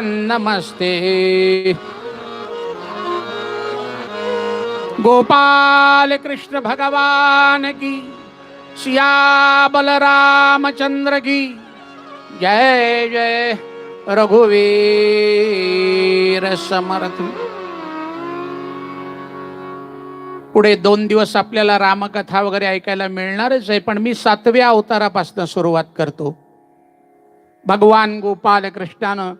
नमस्ते। गोपाल कृष्ण भगवान की सिया बलरामचंद्र की जय जय रघुवीर समर्थ। पुढे दोन दिवस आपल्याला रामकथा वगैरे ऐकायला मिळणारच आहे पण मी सातव्या अवतारापासून सुरुवात करतो. भगवान गोपाल कृष्णानं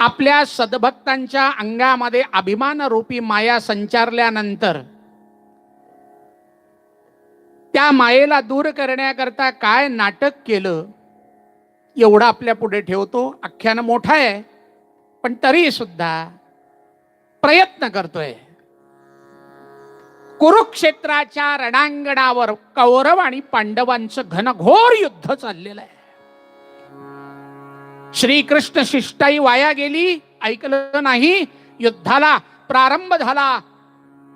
आपल्या सद्भक्तांच्या अंगामध्ये अभिमान रूपी माया संचारल्यानंतर त्या मायेला दूर करण्याकरता काय नाटक केलं एवढं आपल्या पुढे ठेवतो. आख्यान मोठा आहे पण तरी सुद्धा प्रयत्न करतोय. कुरुक्षेत्राच्या रणांगणावर कौरव आणि पांडवांचं घनघोर युद्ध चाललेलं आहे. श्रीकृष्ण शिष्टाई वाया गेली ऐकलं नाही युद्धाला प्रारंभ झाला.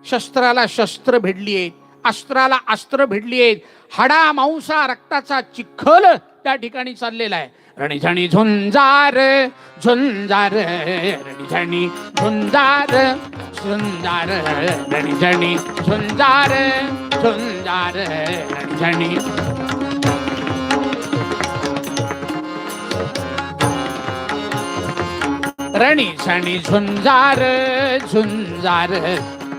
शस्त्राला शस्त्र भिडली अस्त्राला अस्त्र भिडली आहेत हाडा मांसा रक्ताचा चिखल त्या ठिकाणी चाललेला आहे. रणझणी झुंजार झुंजार रणझणी झुंजार झुंजार रणझणी झुंजार झुंजार रणझणी रणी सणी झुंजार झुंजार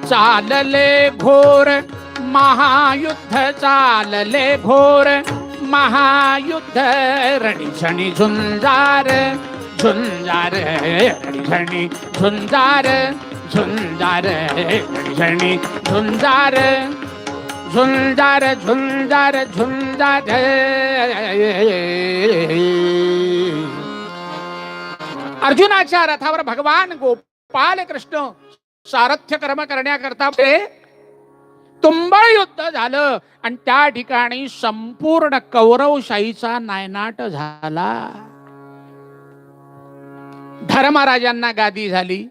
चालले घोर महायुद्ध चालले घोर महायुद्ध रणी सणी झुंजार झुंजार रणी सणी झुंजार झुंजार रणी सणी झुंजार झुंजार झुंजार झुंजार अर्जुनाच्या रथावर भगवान गोपाल कृष्ण सारथ्य कर्म करण्याकरता तुंबळ युद्ध झालं. आणि त्या ठिकाणी संपूर्ण कौरवशाहीचा नायनाट झाला. धर्मराजांना गादी झाली.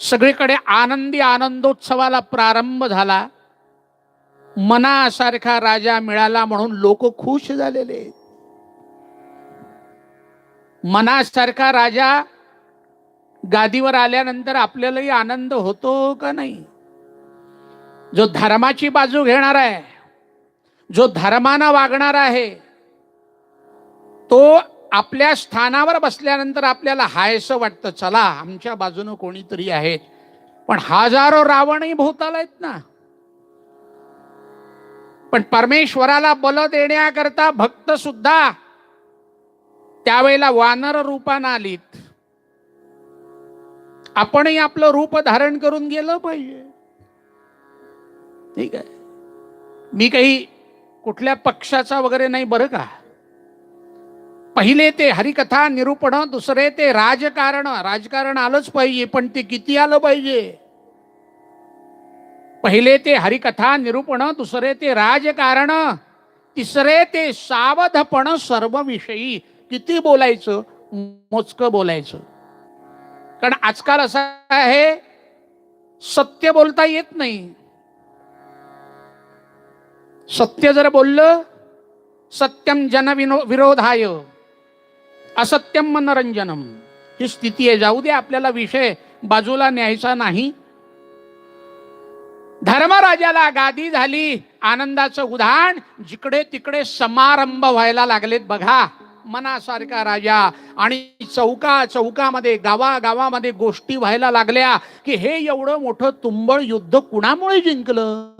सगळीकडे आनंदी आनंदोत्सवाला प्रारंभ झाला. मनासारखा राजा मिळाला म्हणून लोक खुश झालेले आहेत. मनासारखा राजा गादीवर आल्यानंतर आपल्यालाही आनंद होतो का नाही? जो धर्माची बाजू घेणार आहे जो धर्मानं वागणार आहे तो आपल्या स्थानावर बसल्यानंतर आपल्याला हायसं वाटतं चला आमच्या बाजूनं कोणीतरी आहेत पण हजारो रावणही भोवताला आहेत ना. पण परमेश्वराला बल देण्याकरता भक्त सुद्धा त्यावेळेला वानर रूपानं आलीत. आपणही आपलं रूप धारण करून गेलं पाहिजे. ठीक आहे? मी काही कुठल्या पक्षाचा वगैरे नाही बरं का? पहिले ते हरिकथा निरूपण दुसरे ते राजकारण. राजकारण आलंच पाहिजे पण ते किती आलं पाहिजे? पहिले ते हरिकथा निरूपण दुसरे ते राजकारण तिसरे ते सावधपण सर्व विषयी किती बोलायचं? मोजकं बोलायचं. कारण आजकाल असं आहे सत्य बोलता येत नाही. सत्य जर बोललं सत्यम जनविनो विरोधाय असत्यम मनोरंजनम. ही स्थिती आहे. जाऊ दे आपल्याला विषय बाजूला न्यायचा नाही. धर्मराजाला गादी झाली आनंदाचं उदाहरण जिकडे तिकडे समारंभ व्हायला लागलेत बघा. मनासारखा राजा. आणि चौका चौकामध्ये गावा गावामध्ये गोष्टी व्हायला लागल्या की हे एवढं मोठं तुंबळ युद्ध कुणामुळे जिंकलं?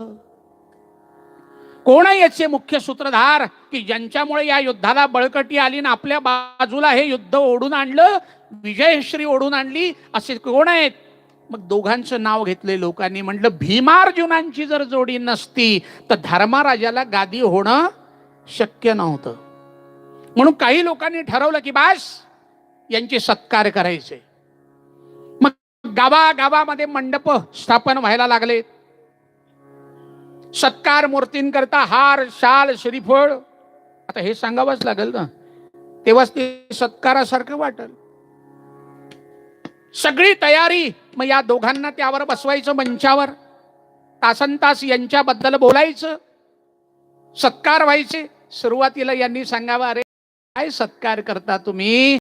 कोण आहे याचे मुख्य सूत्रधार की ज्यांच्यामुळे या युद्धाला बळकटी आली ना आपल्या बाजूला हे युद्ध ओढून आणलं विजयश्री ओढून आणली? असे कोण आहेत? मग दोघांचं नाव घेतले लोकांनी. म्हटलं भीमार्जुनांची जर जोडी नसती तर धर्माराजाला गादी होणं शक्य नव्हतं. म्हणून काही लोकांनी ठरवलं की बास यांचे सत्कार करायचे. मग गावा गावामध्ये मंडप स्थापन व्हायला लागले. सत्कार मूर्तींकरता हार शाल श्रीफळ. आता हे सांगावंच लागेल ना. तेव्हाच ते सत्कारासारखं वाटल. सगळी तयारी मग या दोघांना त्यावर बसवायचं मंचावर. तासन तास यांच्याबद्दल बोलायचं. सत्कार व्हायचे. सुरुवातीला यांनी सांगावं अरे काय सत्कार करता तुम्ही?